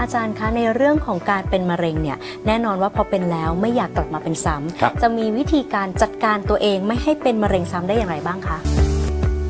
อาจารย์คะในเรื่องของการเป็นมะเร็งเนี่ยแน่นอนว่าพอเป็นแล้วไม่อยากกลับมาเป็นซ้ำครับจะมีวิธีการจัดการตัวเองไม่ให้เป็นมะเร็งซ้ำได้อย่างไรบ้างคะ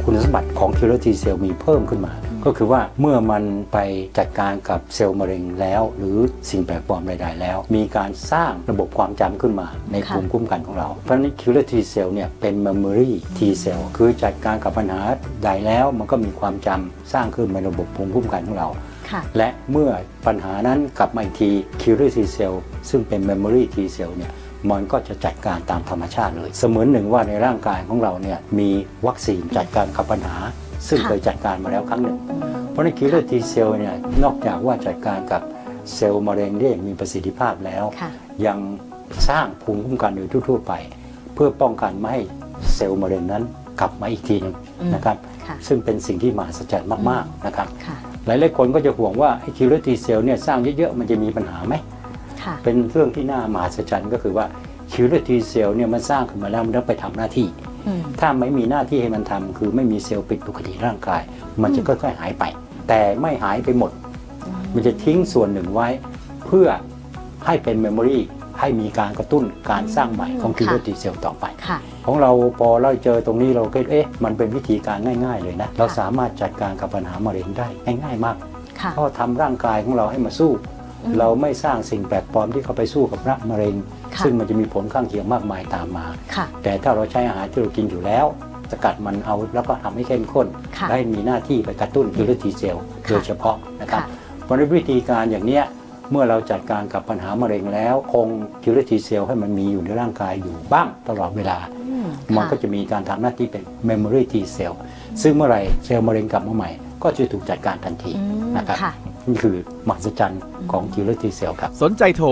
คุณสมบัติของ killer T cell มีเพิ่มขึ้นมา ก็คือว่าเมื่อมันไปจัดการกับเซลล์มะเร็งแล้ว หรือสิ่งแปลกปลอมใดๆแล้ว มีการสร้างระบบความจำขึ้นมาในค่ะภูมิคุ้มกันของเรา เพราะฉะนั้น killer T cell เนี่ยเป็น memory T cell คือจัดการกับปัญหาใดแล้วมันก็มีความจำสร้างขึ้นในระบบภูมิคุ้มกันของเราค่ะ และเมื่อปัญหานั้นกลับมาอีกที killer T cell ซึ่งเป็น memory T cell เนี่ยมันก็จะจัดการตามธรรมชาติเลย เสมือนหนึ่งว่าในร่างกายของเราเนี่ยมีวัคซีนจัดการกับปัญหา ซึ่งค่ะเคยจัดการมาแล้วครั้งหนึ่ง เพราะใน killer T cell เนี่ยนอกจากว่าจัดการกับเซลล์มะเร็งได้อย่างมีประสิทธิภาพแล้วค่ะยังสร้างภูมิคุ้มกันโดยทั่วๆไป เพื่อป้องกันไม่ให้เซลล์มะเร็งนั้น กลับมาอีกทีหนึงอืมนะครับค่ะซึ่งเป็นสิ่งที่มหัศจรรย์มากๆนะครับค่ะหลายๆคนก็จะห่วงว่าไอ้ killer T cell เนี่ยสร้างเยอะๆมันจะมีปัญหาไหมค่ะเป็นเรื่องที่น่ามหัศจรรย์ก็คือว่า killer T cell เนี่ยมันสร้างขึ้นมาแล้วมันต้องไปทำหน้าที่อืมถ้าไม่มีหน้าที่ให้มันทำคือไม่มีเซลล์ปิดปกติร่างกาย มันจะค่อยๆหายไป แต่ไม่หายไปหมด มันจะทิ้งส่วนหนึ่งไว้ เพื่อให้เป็นเมมโมรี ให้มีการกระตุ้นการสร้างใหม่ของค่ะ killer T cell ต่อไปค่ะของเราพอเราเจอตรงนี้เราก็เอ๊ะมันเป็นวิธีการง่าย ๆ เลยนะ เราสามารถจัดการกับปัญหามะเร็งได้ง่าย ๆ มากค่ะเพราะทำร่างกายของเราให้มาสู้อืมเราไม่สร้างสิ่งแปลกปลอมที่เข้าไปสู้กับระมะเร็งค่ะซึ่งมันจะมีผลข้างเคียงมากมายตามมาค่ะแต่ถ้าเราใช้อาหารที่เรากินอยู่แล้วสกัดมันเอาแล้วก็ทำให้เข้มข้นค่ะและให้มีหน้าที่ไปกระตุ้นคิลเลอร์ทีเซลค่ะโดยเฉพาะนะครับค่ะเพราะฉะนั้นวิธีการอย่างเนี้ย เมื่อเราจัดการกับปัญหามะเร็งแล้ว คงคิลเลอร์ทีเซลให้มันมีอยู่ในร่างกายอยู่บ้างตลอดเวลาอืมมันก็ค่ะจะมีการทำหน้าที่เป็น memory T cell ซึ่งเมื่อไหร่เซลล์มะเร็งกลับมาใหม่ ก็จะถูกจัดการทันทีอืมนะครับค่ะนี่คือมหัศจรรย์ของ killer T cell ครับ สนใจโทร